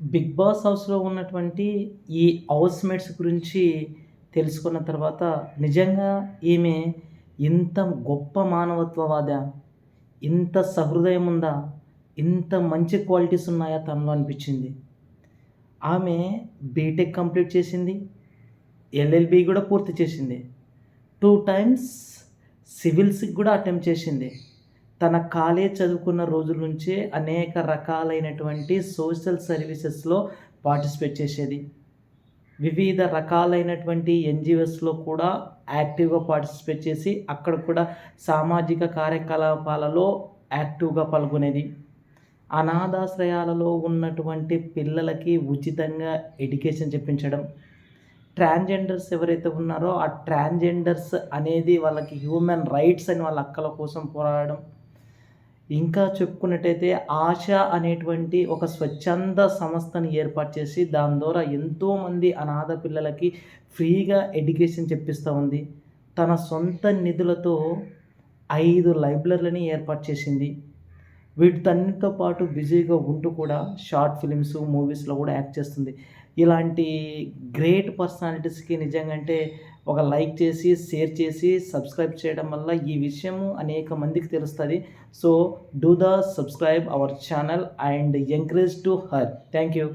Big boss హౌస్‌లో ఉన్నటువంటి ఈ హౌస్ మేట్స్ గురించి తెలుసుకున్న తర్వాత నిజంగా ఈమె ఇంత గొప్ప మానవత్వవాద ఇంత సహృదయం ఉందా? ఇంత మంచి క్వాలిటీస్ ఉన్నాయా తనలో అనిపించింది. ఆమె బీటెక్ కంప్లీట్ చేసింది. ఎల్ఎల్బీ కూడా పూర్తి చేసింది. టూ టైమ్స్ సివిల్స్‌కి కూడా అటెంప్ట్ చేసింది. తన కాలేజ్ చదువుకున్న రోజుల నుంచే అనేక రకాలైనటువంటి సోషల్ సర్వీసెస్‌లో పార్టిసిపేట్ చేసేది. వివిధ రకాలైనటువంటి ఎన్‌జీఓస్‌లో కూడా యాక్టివ్‌గా పార్టిసిపేట్ చేసి అక్కడ కూడా సామాజిక కార్యకలాపాలలో యాక్టివ్‌గా పాల్గొనేది. అనాథాశ్రయాలలో ఉన్నటువంటి పిల్లలకి ఉచితంగా ఎడ్యుకేషన్ చెప్పించడం. ట్రాన్స్‌జెండర్స్ ఎవరైతే ఉన్నారో ఆ ట్రాన్స్‌జెండర్స్ అనేది వాళ్ళకి హ్యూమన్ రైట్స్ అని వాళ్ళ అక్కల కోసం పోరాడడం. ఇంకా చెప్పుకున్నట్టయితే ఆశ అనేటువంటి ఒక స్వచ్ఛంద సంస్థని ఏర్పాటు చేసి దాని ద్వారా ఎంతోమంది అనాథ పిల్లలకి ఫ్రీగా ఎడ్యుకేషన్ చెప్పిస్తూ ఉంది. తన సొంత నిధులతో ఐదు లైబ్రరీలని ఏర్పాటు చేసింది. వీటన్నిటితో పాటు బిజీగా ఉంటూ కూడా షార్ట్ ఫిలిమ్స్ మూవీస్‌లో కూడా యాక్ట్ చేస్తుంది. ఇలాంటి గ్రేట్ పర్సనాలిటీస్‌కి నిజంగా అంటే ఒక లైక్ చేసి, షేర్ చేసి, సబ్స్క్రైబ్ చేయడం వల్ల ఈ విషయము అనేక మందికి తెలుస్తుంది so, do the subscribe our channel and encourage to her. Thank you.